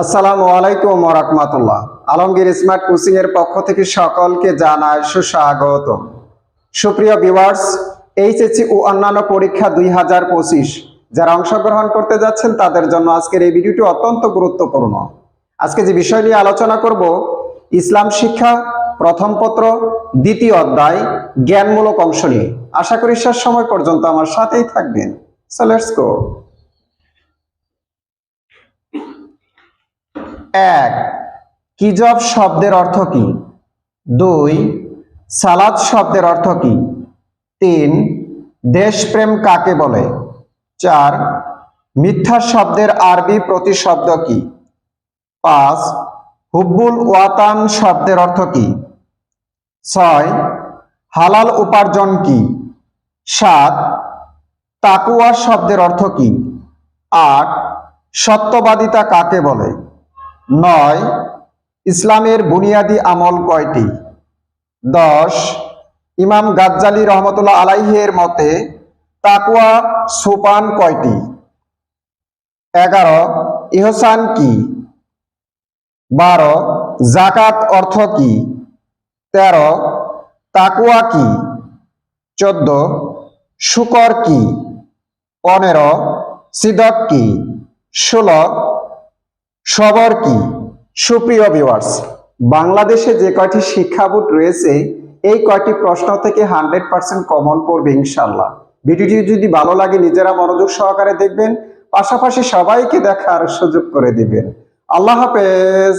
আসসালামু আলাইকুম রাহমাতুল্লাহ। আলমগীর স্মার্ট কোচিং এর পক্ষ থেকে সকলকে জানায় সুস্বাগত সুপ্রিয় ভিউয়ার্স, এইচএসসি ও অন্যান্য পরীক্ষা দুই হাজার পঁচিশ, যারা অংশগ্রহণ করতে যাচ্ছেন তাদের জন্য আজকের এই ভিডিওটি অত্যন্ত গুরুত্বপূর্ণ। আজকে যে বিষয় নিয়ে আলোচনা করব, ইসলাম শিক্ষা, প্রথম পত্র, দ্বিতীয় অধ্যায়, জ্ঞানমূলক অংশ নিয়ে। আশা করি শেষ সময় পর্যন্ত আমার সাথেই থাকবেন। সো লেটস গো এক কিজব শব্দের অর্থ কি? দুই, সালাদ শব্দের অর্থ কি? তিন, দেশপ্রেম কাকে বলে? চার, মিথ্যা শব্দের আরবি প্রতিশব্দ কি? পাঁচ, হুব্বুল ওয়াতান শব্দের অর্থ কি? ছয়, হালাল উপার্জন কি? সাত তাকুয়া শব্দের অর্থ কি? আট, সত্যবাদিতা কাকে বলে? নয়, ইসলামের বুনিয়াদি আমল কয়টি? দশ, ইমাম গাজ্জালি রহমতুল্লাহ আলাইহের মতে তাকুয়া সোপান কয়টি? এগারো, ইহসান কি? বারো জাকাত অর্থ কি? তেরো তাকুয়া কি? চোদ্দ, শুকর কি? পনেরো, সিদক কি? ষোলো সবর কি? সুপ্রিয় ভিউয়ার্স বাংলাদেশে যে কয়টি শিক্ষা বোর্ড রয়েছে, এই কয়টি প্রশ্ন থেকে হান্ড্রেড পার্সেন্ট কমন পড়বে ইনশাল্লাহ ভিডিওটি যদি ভালো লাগে, নিজেরা মনোযোগ সহকারে দেখবেন, পাশাপাশি সবাইকে দেখার সুযোগ করে দিবেন। আল্লাহ হাফেজ।